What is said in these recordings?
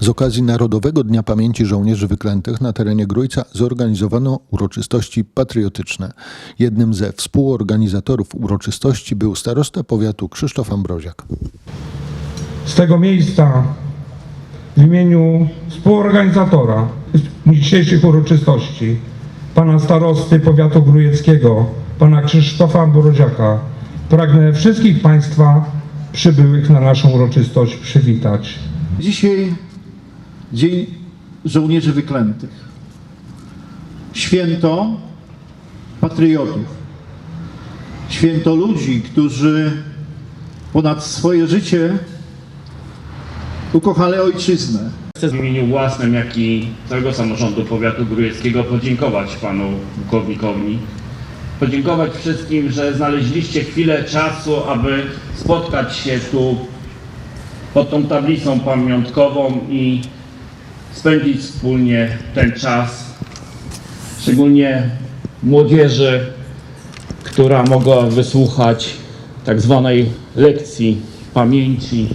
Z okazji Narodowego Dnia Pamięci Żołnierzy Wyklętych na terenie Grójca zorganizowano uroczystości patriotyczne. Jednym ze współorganizatorów uroczystości był starosta powiatu Krzysztof Ambroziak. Z tego miejsca w imieniu współorganizatora dzisiejszych uroczystości, pana starosty powiatu grujeckiego, pana Krzysztofa Ambroziaka, pragnę wszystkich państwa przybyłych na naszą uroczystość przywitać. Dzisiaj Dzień Żołnierzy Wyklętych. Święto patriotów. Święto ludzi, którzy ponad swoje życie ukochali ojczyznę. Chcę w imieniu własnym, jak i całego samorządu powiatu grujeckiego podziękować panu pułkownikowi. Podziękować wszystkim, że znaleźliście chwilę czasu, aby spotkać się tu pod tą tablicą pamiątkową i spędzić wspólnie ten czas. Szczególnie młodzieży, która mogła wysłuchać tak zwanej lekcji pamięci,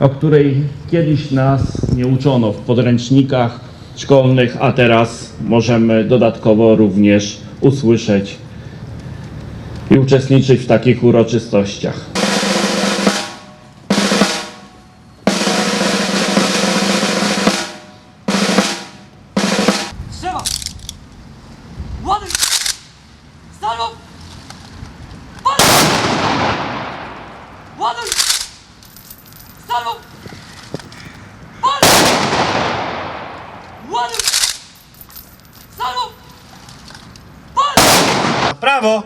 o której kiedyś nas nie uczono w podręcznikach szkolnych, a teraz możemy dodatkowo również usłyszeć i uczestniczyć w takich uroczystościach. Ładuj! Stanął! Pal! Ładuj! Stanął! Pal! Ładuj! Stanął! Pal! Prawo!